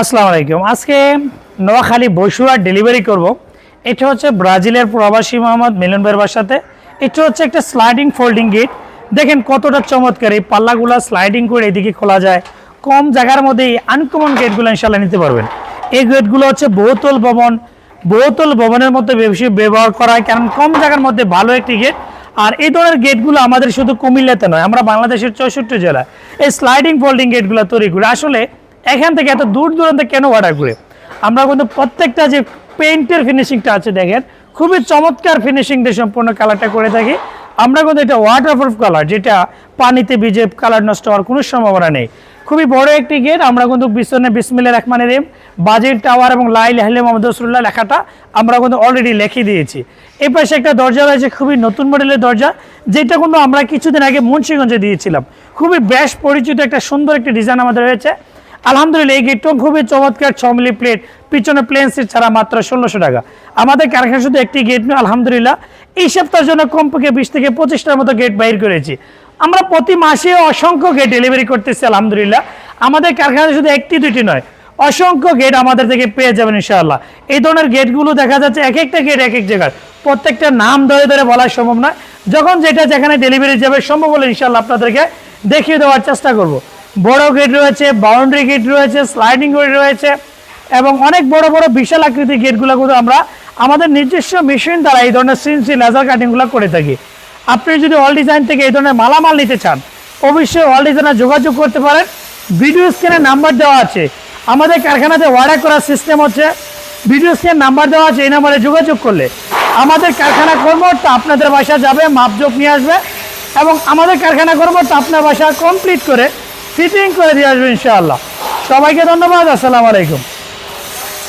আসসালামু আলাইকুম। আজকে নোয়াখালী বসুয়া ডেলিভারি করব। এটা হচ্ছে ব্রাজিলের প্রবাসী মোহাম্মদ মিলন ভাইয়ের বাসাতে এটা হচ্ছে একটা স্লাইডিং ফোল্ডিং গেট দেখেন কতটা চমৎকার, এই পাল্লাগুলো স্লাইডিং করে এদিকে খোলা যায়। কম জায়গার মধ্যে এই আনকমন গেটগুলো ইনশাল্লাহ নিতে পারবেন। এই গেটগুলো হচ্ছে বহুতল ভবন। বহুতল ভবনের মধ্যে বেশি ব্যবহার করা হয়, কারণ কম জায়গার মধ্যে ভালো একটি গেট আর এই ধরনের গেটগুলো আমাদের শুধু কুমিল্লাতে নয়, আমরা বাংলাদেশের চৌষট্টি জেলা এই স্লাইডিং ফোল্ডিং গেটগুলো তৈরি করি। আসলে এখান থেকে এত দূর দূরান্তে কেন অর্ডার করে? আমরা কিন্তু প্রত্যেকটা যে পেইন্টের ফিনিশিংটা আছে দেখেন, খুবই চমৎকার ফিনিশিং দিয়ে সম্পূর্ণ কালারটা করে থাকি। আমরা কিন্তু এটা ওয়াটারপ্রুফ কালার যেটা পানিতে ভিজে কালার নষ্ট হওয়ার কোনো সম্ভাবনা নেই। খুবই বড় একটি গেট আমরা কিন্তু বিশ্বনে বিসমিল্লা রহমানের এম বাজেট টাওয়ার এবং লাইল আহলে মোহাম্মদ রসুল্লাহ লেখাটা আমরা কিন্তু অলরেডি লিখে দিয়েছি। এই পাশে একটা দরজা রয়েছে, খুবই নতুন মডেলের দরজা, যেটা কিন্তু আমরা কিছুদিন আগে মুন্সিগঞ্জে দিয়েছিলাম। খুবই বেশ পরিচিত একটা সুন্দর একটি ডিজাইন আমাদের রয়েছে আলহামদুলিল্লাহ এই গেটটাও খুবই চমৎকার ছমিলি প্লেট পিছনে প্লেন সিট ছাড়া মাত্র ষোলোশো টাকা। আমাদের কারখানা শুধু একটি গেট নয়, আলহামদুলিল্লাহ, এই সপ্তাহের জন্য কমপক্ষে বিশ থেকে পঁচিশটার মতো গেট বাইর করেছি। আমরা প্রতি মাসে অসংখ্য গেট ডেলিভারি করতেছি, আলহামদুলিল্লাহ। আমাদের কারখানাতে শুধু একটি দুটি নয়, অসংখ্য গেট আমাদের থেকে পেয়ে যাবেন ইনশাআল্লাহ। এই ধরনের গেটগুলো দেখা যাচ্ছে এক একটা গেট এক এক জায়গার প্রত্যেকটা নাম ধরে ধরে বলা সম্ভব নয়। যখন যেটা যেখানে ডেলিভারি যাবে, সম্ভব হলে ইনশাআল্লাহ আপনাদেরকে দেখিয়ে দেওয়ার চেষ্টা করব। বড় গেট রয়েছে বাউন্ডারি গেট রয়েছে স্লাইডিং গেট রয়েছে এবং অনেক বড় বড় বিশাল আকৃতির গেটগুলো কিন্তু আমরা আমাদের নিজস্ব মেশিন দ্বারা এই ধরনের সিনসি লেজার কাটিংগুলো করে থাকি। আপনি যদি অল ডিজাইন থেকে এই ধরনের মালামাল নিতে চান, অবশ্যই অল ডিজাইনার যোগাযোগ করতে পারেন। ভিডিও স্ক্রিনে নাম্বার দেওয়া আছে। আমাদের কারখানাতে অর্ডার করার সিস্টেম হচ্ছে ভিডিও স্ক্রিনে নাম্বার দেওয়া আছে, এই নাম্বারে যোগাযোগ করলে। আমাদের কারখানা কর্মটা আপনাদের বাসা যাবে, মাপজোক নিয়ে আসবে এবং আমাদের কারখানা কর্মটা আপনার বাসা কমপ্লিট করে ফিটিং করে দিয়ে আসবে ইনশাআল্লাহ। সবাইকে ধন্যবাদ আসসালামু আলাইকুম।